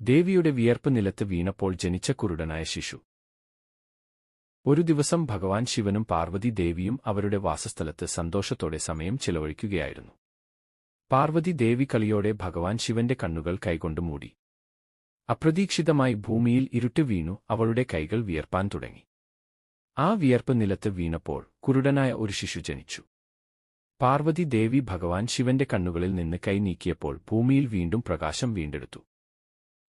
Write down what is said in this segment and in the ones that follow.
ദേവിയുടെ വിയർപ്പ് നിലത്ത് വീണപ്പോൾ ജനിച്ച കുരുടനായ ശിശു. ഒരു ദിവസം ഭഗവാൻ ശിവനും പാർവതി ദേവിയും അവരുടെ വാസസ്ഥലത്ത് സന്തോഷത്തോടെ സമയം ചിലവഴിക്കുകയായിരുന്നു. പാർവതി ദേവി കളിയോടെ ഭഗവാൻ ശിവന്റെ കണ്ണുകൾ കൈകൊണ്ട് മൂടി. അപ്രതീക്ഷിതമായി ഭൂമിയിൽ ഇരുട്ട് വീണു അവളുടെ കൈകൾ വിയർപ്പാൻ തുടങ്ങി. ആ വിയർപ്പ് നിലത്ത് വീണപ്പോൾ കുരുടനായ ഒരു ശിശു ജനിച്ചു. പാർവതി ദേവി ഭഗവാൻ ശിവന്റെ കണ്ണുകളിൽ നിന്ന് കൈ നീക്കിയപ്പോൾ ഭൂമിയിൽ വീണ്ടും പ്രകാശം വീണ്ടെടുത്തു.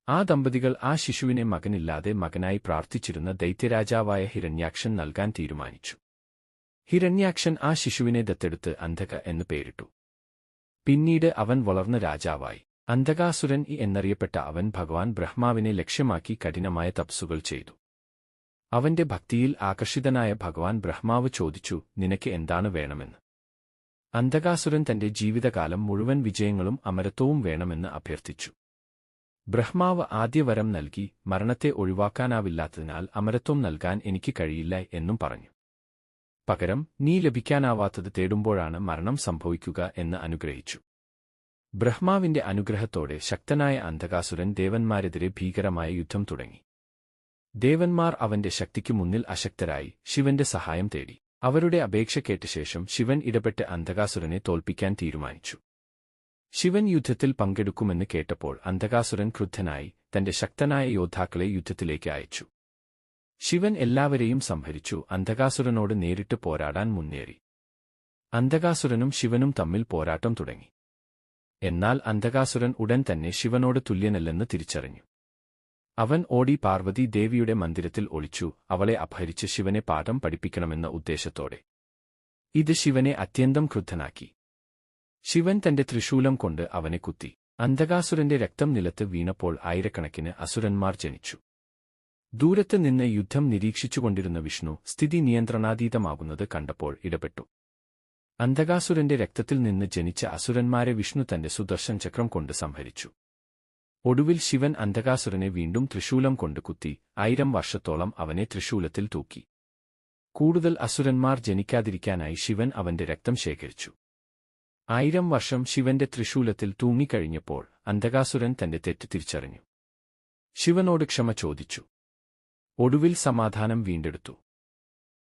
ആ ദമ്പതികൾ ആ ശിശുവിനെ മകനില്ലാതെ മകനായി പ്രാർത്ഥിച്ചിരുന്ന ദൈത്യരാജാവായ ഹിരണ്യാക്ഷൻ നൽകാൻ തീരുമാനിച്ചു. ഹിരണ്യാക്ഷൻ ആ ശിശുവിനെ ദത്തെടുത്ത് അന്ധക എന്ന് പേരിട്ടു. പിന്നീട് അവൻ വളർന്ന രാജാവായി. അന്ധകാസുരൻ എന്നറിയപ്പെട്ട അവൻ ഭഗവാൻ ബ്രഹ്മാവിനെ ലക്ഷ്യമാക്കി കഠിനമായ തപസ്സുകൾ ചെയ്തു. അവന്റെ ഭക്തിയിൽ ആകർഷിതനായ ഭഗവാൻ ബ്രഹ്മാവ് ചോദിച്ചു നിനക്ക് എന്താണ് വേണമെന്ന്? അന്ധകാസുരൻ തന്റെ ജീവിതകാലം മുഴുവൻ വിജയങ്ങളും അമരത്വവും വേണമെന്ന് അഭ്യർത്ഥിച്ചു. ബ്രഹ്മാവ് ആദ്യവരം നൽകി മരണത്തെ ഒഴിവാക്കാനാവില്ലാത്തതിനാൽ അമരത്വം നൽകാൻ എനിക്ക് കഴിയില്ല എന്നും പറഞ്ഞു. പകരം നീ ലഭിക്കാനാവാത്തത് തേടുമ്പോഴാണ് മരണം സംഭവിക്കുക എന്ന് അനുഗ്രഹിച്ചു. ബ്രഹ്മാവിന്റെ അനുഗ്രഹത്തോടെ ശക്തനായ അന്ധകാസുരൻ ദേവന്മാരെതിരെ ഭീകരമായ യുദ്ധം തുടങ്ങി. ദേവന്മാർ അവന്റെ ശക്തിക്കു മുന്നിൽ അശക്തരായി ശിവന്റെ സഹായം തേടി. അവരുടെ അപേക്ഷ കേട്ട ശേഷം ശിവൻ ഇടപെട്ട് അന്ധകാസുരനെ തോൽപ്പിക്കാൻ തീരുമാനിച്ചു. ശിവൻ യുദ്ധത്തിൽ പങ്കെടുക്കുമെന്ന് കേട്ടപ്പോൾ അന്ധകാസുരൻ ക്രുദ്ധനായി തന്റെ ശക്തനായ യോദ്ധാക്കളെ യുദ്ധത്തിലേക്ക് അയച്ചു. ശിവൻ എല്ലാവരെയും സംഹരിച്ചു അന്ധകാസുരനോട് നേരിട്ട് പോരാടാൻ മുന്നേറി. അന്ധകാസുരനും ശിവനും തമ്മിൽ പോരാട്ടം തുടങ്ങി. എന്നാൽ അന്ധകാസുരൻ ഉടൻ തന്നെ ശിവനോട് തുല്യനല്ലെന്ന് തിരിച്ചറിഞ്ഞു. അവൻ ഓടി പാർവതി ദേവിയുടെ മന്ദിരത്തിൽ ഒളിച്ചു അവളെ അപഹരിച്ച് ശിവനെ പാഠം പഠിപ്പിക്കണമെന്ന ഉദ്ദേശത്തോടെ. ഇത് ശിവനെ അത്യന്തം ക്രുദ്ധനാക്കി. ശിവൻ തന്റെ ത്രിശൂലം കൊണ്ട് അവനെ കുത്തി. അന്ധകാസുരന്റെ രക്തം നിലത്ത് വീണപ്പോൾ ആയിരക്കണക്കിന് അസുരന്മാർ ജനിച്ചു. ദൂരത്ത് നിന്ന് യുദ്ധം നിരീക്ഷിച്ചുകൊണ്ടിരുന്ന വിഷ്ണു സ്ഥിതി നിയന്ത്രണാതീതമാകുന്നത് കണ്ടപ്പോൾ ഇടപെട്ടു. അന്ധകാസുരന്റെ രക്തത്തിൽ നിന്ന് ജനിച്ച അസുരന്മാരെ വിഷ്ണു തന്റെ സുദർശൻ ചക്രം കൊണ്ട് സംഹരിച്ചു. ഒടുവിൽ ശിവൻ അന്ധകാസുരനെ വീണ്ടും ത്രിശൂലം കൊണ്ട് കുത്തി ആയിരം വർഷത്തോളം അവനെ ത്രിശൂലത്തിൽ തൂക്കി. കൂടുതൽ അസുരന്മാർ ജനിക്കാതിരിക്കാനായി ശിവൻ അവന്റെ രക്തം ശേഖരിച്ചു. ആയിരം വർഷം ശിവന്റെ ത്രിശൂലത്തിൽ തൂങ്ങിക്കഴിഞ്ഞപ്പോൾ അന്ധകാസുരൻ തന്റെ തെറ്റ് തിരിച്ചറിഞ്ഞു. ശിവനോട് ക്ഷമ ചോദിച്ചു. ഒടുവിൽ സമാധാനം വീണ്ടെടുത്തു.